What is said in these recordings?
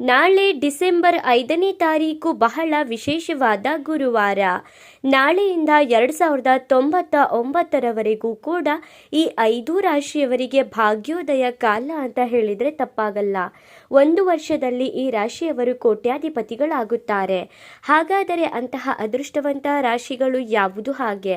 ನಾಳೆ ಡಿಸೆಂಬರ್ ಐದನೇ ತಾರೀಕು ಬಹಳ ವಿಶೇಷವಾದ ಗುರುವಾರ. ನಾಳೆಯಿಂದ ಎರಡು ಸಾವಿರದ ತೊಂಬತ್ತ ಒಂಬತ್ತರವರೆಗೂ ಕೂಡ ಈ ಐದು ರಾಶಿಯವರಿಗೆ ಭಾಗ್ಯೋದಯ ಕಾಲ ಅಂತ ಹೇಳಿದರೆ ತಪ್ಪಾಗಲ್ಲ. ಒಂದು ವರ್ಷದಲ್ಲಿ ಈ ರಾಶಿಯವರು ಕೋಟ್ಯಾಧಿಪತಿಗಳಾಗುತ್ತಾರೆ. ಹಾಗಾದರೆ ಅಂತಹ ಅದೃಷ್ಟವಂತ ರಾಶಿಗಳು ಯಾವುದು ಹಾಗೆ?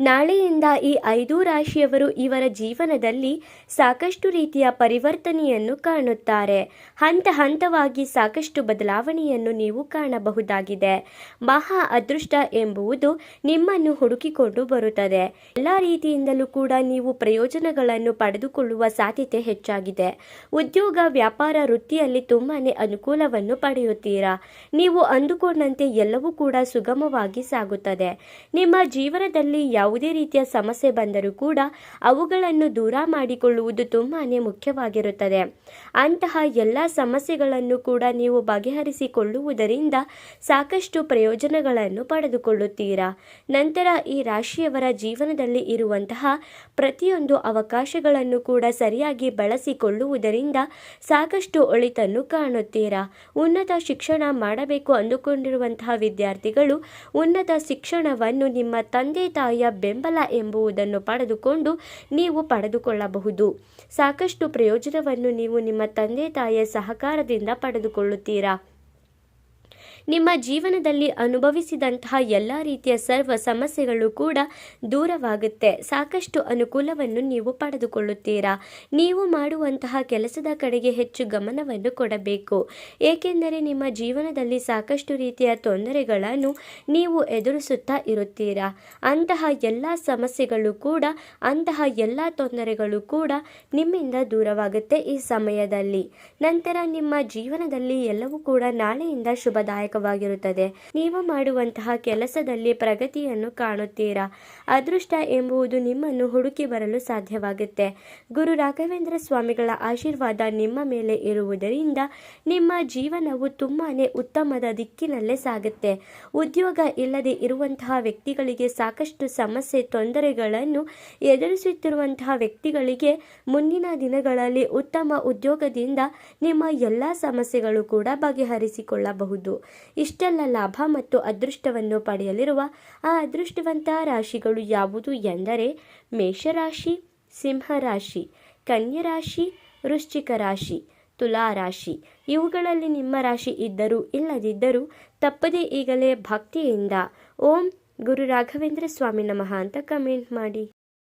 ನಾಳೆಯಿಂದ ಈ ಐದು ರಾಶಿಯವರು ಇವರ ಜೀವನದಲ್ಲಿ ಸಾಕಷ್ಟು ರೀತಿಯ ಪರಿವರ್ತನೆಯನ್ನು ಕಾಣುತ್ತಾರೆ. ಹಂತ ಹಂತವಾಗಿ ಸಾಕಷ್ಟು ಬದಲಾವಣೆಯನ್ನು ನೀವು ಕಾಣಬಹುದಾಗಿದೆ. ಮಹಾ ಅದೃಷ್ಟ ಎಂಬುವುದು ನಿಮ್ಮನ್ನು ಹುಡುಕಿಕೊಂಡು ಬರುತ್ತದೆ. ಎಲ್ಲ ರೀತಿಯಿಂದಲೂ ಕೂಡ ನೀವು ಪ್ರಯೋಜನಗಳನ್ನು ಪಡೆದುಕೊಳ್ಳುವ ಸಾಧ್ಯತೆ ಹೆಚ್ಚಾಗಿದೆ. ಉದ್ಯೋಗ, ವ್ಯಾಪಾರ, ವೃತ್ತಿಯಲ್ಲಿ ತುಂಬಾನೇ ಅನುಕೂಲವನ್ನು ಪಡೆಯುತ್ತೀರಾ? ನೀವು ಅಂದುಕೊಂಡಂತೆ ಎಲ್ಲವೂ ಕೂಡ ಸುಗಮವಾಗಿ ಸಾಗುತ್ತದೆ. ನಿಮ್ಮ ಜೀವನದಲ್ಲಿ ಯಾವುದೇ ರೀತಿಯ ಸಮಸ್ಯೆ ಬಂದರೂ ಕೂಡ ಅವುಗಳನ್ನು ದೂರ ಮಾಡಿಕೊಳ್ಳುವುದು ತುಂಬಾ ಮುಖ್ಯವಾಗಿರುತ್ತದೆ. ಅಂತಹ ಎಲ್ಲ ಸಮಸ್ಯೆಗಳನ್ನು ಕೂಡ ನೀವು ಬಗೆಹರಿಸಿಕೊಳ್ಳುವುದರಿಂದ ಸಾಕಷ್ಟು ಪ್ರಯೋಜನಗಳನ್ನು ಪಡೆದುಕೊಳ್ಳುತ್ತೀರಾ? ನಂತರ ಈ ರಾಶಿಯವರ ಜೀವನದಲ್ಲಿ ಇರುವಂತಹ ಪ್ರತಿಯೊಂದು ಅವಕಾಶಗಳನ್ನು ಕೂಡ ಸರಿಯಾಗಿ ಬಳಸಿಕೊಳ್ಳುವುದರಿಂದ ಸಾಕಷ್ಟು ಒಳಿತನ್ನು ಕಾಣುತ್ತೀರಾ? ಉನ್ನತ ಶಿಕ್ಷಣ ಮಾಡಬೇಕು ಅಂದುಕೊಂಡಿರುವಂತಹ ವಿದ್ಯಾರ್ಥಿಗಳು ಉನ್ನತ ಶಿಕ್ಷಣವನ್ನು ನಿಮ್ಮ ತಂದೆ ತಾಯಿಯ ಬೆಂಬಲ ಎಂಬುವುದನ್ನು ಪಡೆದುಕೊಂಡು ನೀವು ಪಡೆದುಕೊಳ್ಳಬಹುದು. ಸಾಕಷ್ಟು ಪ್ರಯೋಜನವನ್ನು ನೀವು ನಿಮ್ಮ ತಂದೆ ತಾಯಿಯ ಸಹಕಾರದಿಂದ ಪಡೆದುಕೊಳ್ಳುತ್ತೀರಾ? ನಿಮ್ಮ ಜೀವನದಲ್ಲಿ ಅನುಭವಿಸಿದಂತಹ ಎಲ್ಲ ರೀತಿಯ ಸರ್ವ ಸಮಸ್ಯೆಗಳು ಕೂಡ ದೂರವಾಗುತ್ತೆ. ಸಾಕಷ್ಟು ಅನುಕೂಲವನ್ನು ನೀವು ಪಡೆದುಕೊಳ್ಳುತ್ತೀರಾ? ನೀವು ಮಾಡುವಂತಹ ಕೆಲಸದ ಕಡೆಗೆ ಹೆಚ್ಚು ಗಮನವನ್ನು ಕೊಡಬೇಕು. ಏಕೆಂದರೆ ನಿಮ್ಮ ಜೀವನದಲ್ಲಿ ಸಾಕಷ್ಟು ರೀತಿಯ ತೊಂದರೆಗಳನ್ನು ನೀವು ಎದುರಿಸುತ್ತಾ ಇರುತ್ತೀರಾ? ಅಂತಹ ಎಲ್ಲ ಸಮಸ್ಯೆಗಳು ಕೂಡ, ಅಂತಹ ಎಲ್ಲ ತೊಂದರೆಗಳು ಕೂಡ ನಿಮ್ಮಿಂದ ದೂರವಾಗುತ್ತೆ ಈ ಸಮಯದಲ್ಲಿ. ನಂತರ ನಿಮ್ಮ ಜೀವನದಲ್ಲಿ ಎಲ್ಲವೂ ಕೂಡ ನಾಳೆಯಿಂದ ಶುಭದಾಯಕವಾಗಿರುತ್ತದೆ ನೀವು ಮಾಡುವಂತಹ ಕೆಲಸದಲ್ಲಿ ಪ್ರಗತಿಯನ್ನು ಕಾಣುತ್ತೀರಾ? ಅದೃಷ್ಟ ಎಂಬುವುದು ನಿಮ್ಮನ್ನು ಹುಡುಕಿ ಬರಲು ಸಾಧ್ಯವಾಗುತ್ತೆ. ಗುರು ರಾಘವೇಂದ್ರ ಸ್ವಾಮಿಗಳ ಆಶೀರ್ವಾದ ನಿಮ್ಮ ಮೇಲೆ ಇರುವುದರಿಂದ ನಿಮ್ಮ ಜೀವನವು ತುಂಬಾನೇ ಉತ್ತಮದ ದಿಕ್ಕಿನಲ್ಲೇ ಸಾಗುತ್ತೆ. ಉದ್ಯೋಗ ಇಲ್ಲದೆ ಇರುವಂತಹ ವ್ಯಕ್ತಿಗಳಿಗೆ ಸಾಕಷ್ಟು ಸಮಸ್ಯೆ, ತೊಂದರೆಗಳನ್ನು ಎದುರಿಸುತ್ತಿರುವಂತಹ ವ್ಯಕ್ತಿಗಳಿಗೆ ಮುಂದಿನ ದಿನಗಳಲ್ಲಿ ಉತ್ತಮ ಉದ್ಯೋಗದಿಂದ ನಿಮ್ಮ ಎಲ್ಲ ಸಮಸ್ಯೆಗಳು ಕೂಡ ಬಗೆಹರಿಸಿಕೊಳ್ಳಬಹುದು. ಇಷ್ಟೆಲ್ಲ ಲಾಭ ಮತ್ತು ಅದೃಷ್ಟವನ್ನು ಪಡೆಯಲಿರುವ ಆ ಅದೃಷ್ಟವಂತ ರಾಶಿಗಳು ಯಾವುದು ಎಂದರೆ ಮೇಷರಾಶಿ, ಸಿಂಹರಾಶಿ, ಕನ್ಯರಾಶಿ, ವೃಶ್ಚಿಕ ರಾಶಿ ತುಲಾ ರಾಶಿ ಇವುಗಳಲ್ಲಿ ನಿಮ್ಮ ರಾಶಿ ಇದ್ದರೂ ಇಲ್ಲದಿದ್ದರೂ ತಪ್ಪದೇ ಈಗಲೇ ಭಕ್ತಿಯಿಂದ. ಓಂ ಗುರು ರಾಘವೇಂದ್ರ ಸ್ವಾಮಿ ನಮಃ ಅಂತ ಕಮೆಂಟ್ ಮಾಡಿ.